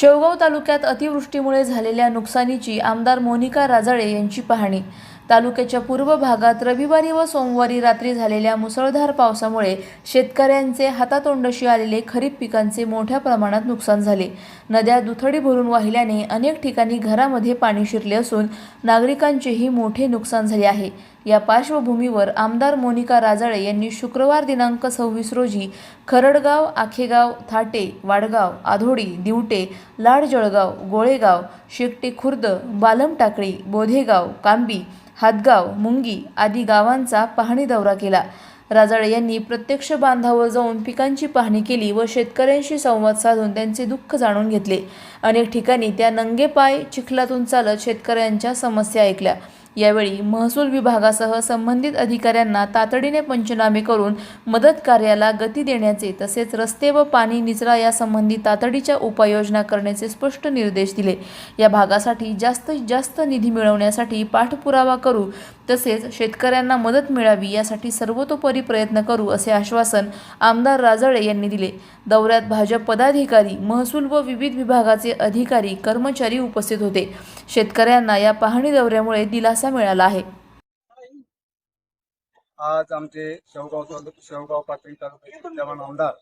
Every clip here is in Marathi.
शेवगाव तालुक्यात अतिवृष्टीमुळे झालेल्या नुकसानीची आमदार मोनिका राजाळे यांची पाहणी. तालुक्याच्या पूर्व भागात रविवारी व सोमवारी रात्री झालेल्या मुसळधार पावसामुळे शेतकऱ्यांचे हातातोंडशी आलेले खरीप पिकांचे मोठ्या प्रमाणात नुकसान झाले. नद्या दुथडी भरून वाहिल्याने अनेक ठिकाणी घरामध्ये पाणी शिरले असून नागरिकांचेही मोठे नुकसान झाले आहे. या पार्श्वभूमीवर आमदार मोनिका राजाळे यांनी शुक्रवार दिनांक सव्वीस रोजी खरडगाव आखेगाव थाटे वाडगाव आधोडी दिवटे लाडजळगाव गोळेगाव शेकटे खुर्द बालम टाकळी बोधेगाव कांबी हातगाव मुंगी आदी गावांचा पाहणी दौरा केला. राजाळे यांनी प्रत्यक्ष बांधावर जाऊन पिकांची पाहणी केली व शेतकऱ्यांशी संवाद साधून त्यांचे दुःख जाणून घेतले. अनेक ठिकाणी त्या नंगे पाय चिखलातून चालत शेतकऱ्यांच्या समस्या ऐकल्या. यावेळी महसूल विभागासह संबंधित अधिकाऱ्यांना तातडीने पंचनामे करून मदत कार्याला गती देण्याचे तसेच रस्ते व पाणी निचरा यासंबंधी तातडीच्या उपाययोजना करण्याचे स्पष्ट निर्देश दिले. या भागासाठी जास्तीत जास्त निधी मिळवण्यासाठी पाठपुरावा करू तसेच शेतकऱ्यांना मदत मिळावी यासाठी सर्वतोपरी प्रयत्न करू असे आश्वासन आमदार राजाळे यांनी दिले. दौऱ्यात भाजप पदाधिकारी महसूल व विविध विभागाचे अधिकारी कर्मचारी उपस्थित होते. शेतकऱ्यांना या पाहणी दौऱ्यामुळे दिलासा मिळाला आहे. आज आमचे शेवगाव तालुक- शेवगाव पातळी तालुक्याचे आमदार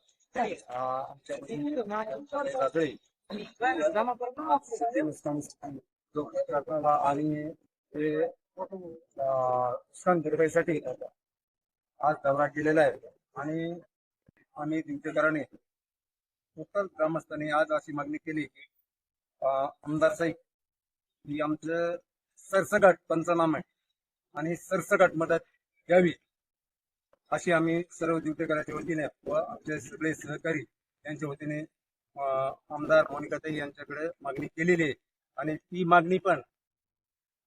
आणि ते अं, दुर्गाईसाठी भरपाईसाठी आज दौरा केलेला आहे. आणि आम्ही दिवटेकराने उत्तर ग्रामस्थांनी आज अशी मागणी केली की आमदार साहेब ही आमचं सरसगट पंचनामा आहे आणि सरसगट मदत द्यावी अशी आम्ही सर्व दिवटेकराच्या वतीने व आमचे सगळे सहकारी यांच्या वतीने आमदार मोनिकाताई यांच्याकडे मागणी केलेली आहे. आणि ती मागणी पण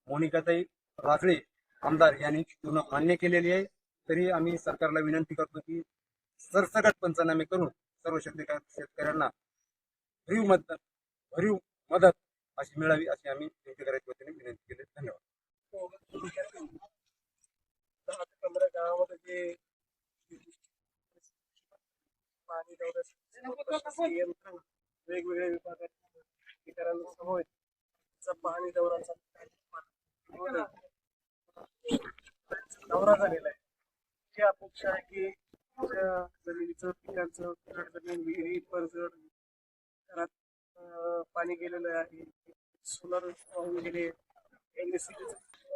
मोनिकाताई राजळे आमदार यांनी पूर्ण मान्य केलेली आहे. तरी आम्ही सरकारला विनंती करतो की सरसकट पंचनामे करून सर्व शेतकऱ्यांना भरीव मदत भरीव मदत अशी मिळावी अशी आम्ही दिवटेकराच्या वतीने विनंती केली. धन्यवाद. गावामध्ये वेगवेगळ्या विभागात पाहणी समोर पाणी दौरा चालू आहे. दौरा झालेला आहे. जी अपेक्षा आहे की तुमच्या जमिनीचं पिकांचं जमीन विहिरी परजड घरात पाणी गेलेलं आहे. सोलर वाहून गेले एस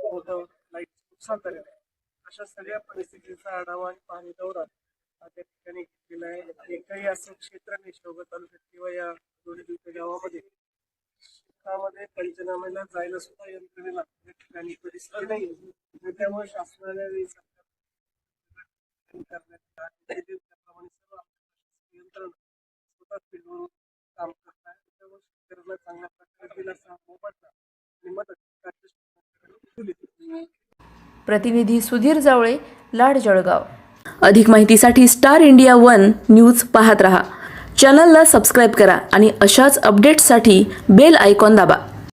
होतं. लाइट नुकसान झालेलं आहे. अशा सगळ्या परिस्थितीचा आढावा आणि पाणी दौरा त्या ठिकाणी घेतलेला आहे. एकही असं क्षेत्र नाही शेवगा तालुक्यात किंवा या दोन्ही दिवशी गावामध्ये. शेतामध्ये पंचनाम्याला जायला सुद्धा यंत्रणेला त्या ठिकाणी परिस्थिती नाही त्यामुळे शासनाने काम करत आहे शेतकऱ्यांना चांगल्या प्रकारे दिलासा मोबदला आणि मदत प्रतिनिधी सुधीर जावळे लाड जळगाव. अधिक माहितीसाठी स्टार इंडिया वन न्यूज पाहत रहा. चॅनलला सबस्क्राईब करा आणि अशाच अपडेट्ससाठी बेल आयकॉन दाबा.